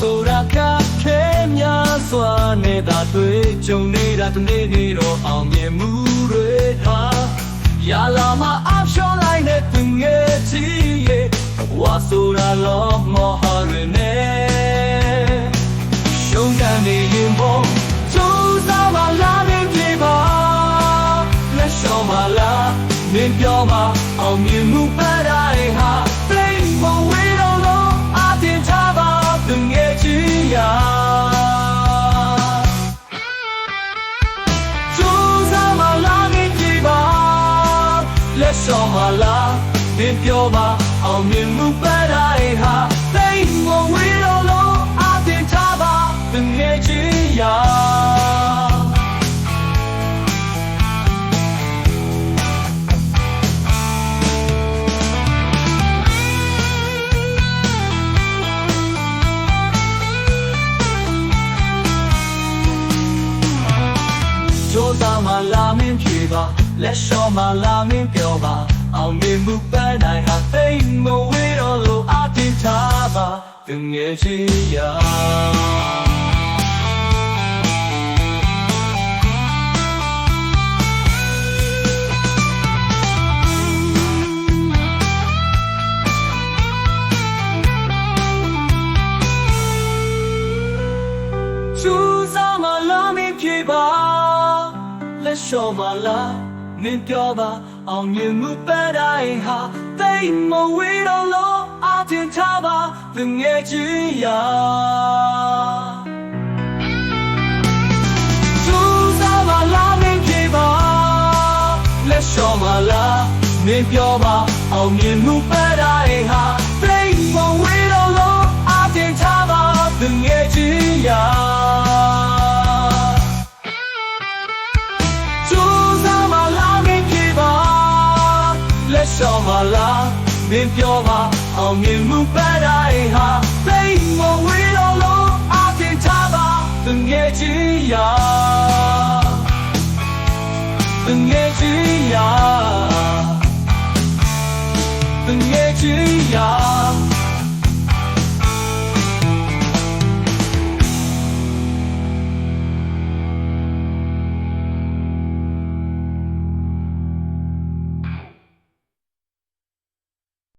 ဆိုတာကခဲများစွာနဲ့သာတွေ့ကြုံနေတာတနေ့နေ့တော့အောင်မြင်မှုတွေဟာရလာမအရှောင်းလိုက်တဲ့သူငယ်ချီရဲ့ဝါဆိုတာလောမောဟရနေရှုံးကန်နေရင်ဘောကျိုးစားမလာနေပြေပါလက်လျှော်မလားနင်ပြောမှာအောင်မြင်မှုပ လက်လျှော်မလားမင်းပြောပါအောင်မြင်မှုပတိုင်းဟာသိမဝေးတော့လို့အတင်ထားပါသူငယ်ချီရာကြိုးစားမှလာမင်းဖြေပါ လက်လျှော်မှလာမင်းပြောပါအောင်မြင်မှုပန်းတိုင်းဟာသိမ့်မဝေးတော့လို့အတင်ထားပါသူငယ်ချီရာကျူးစားမလားမင်းပြေပါလက်လျှော်မလား မင်းပြောပါအောင်မြင်မှုပန်းတိုင်းဟာသိမ့်မဝေးတော့လို့အတင်ထားပါသူငယ်ချီရာကျူးစားမလားမင်းပြေပါလက်လျှော်မလားမင်းပြောပါအောင်မြင်မှုပ လက်လျှော်မလားမင်းပြောပါအောင်မြင်မှုပန်းတို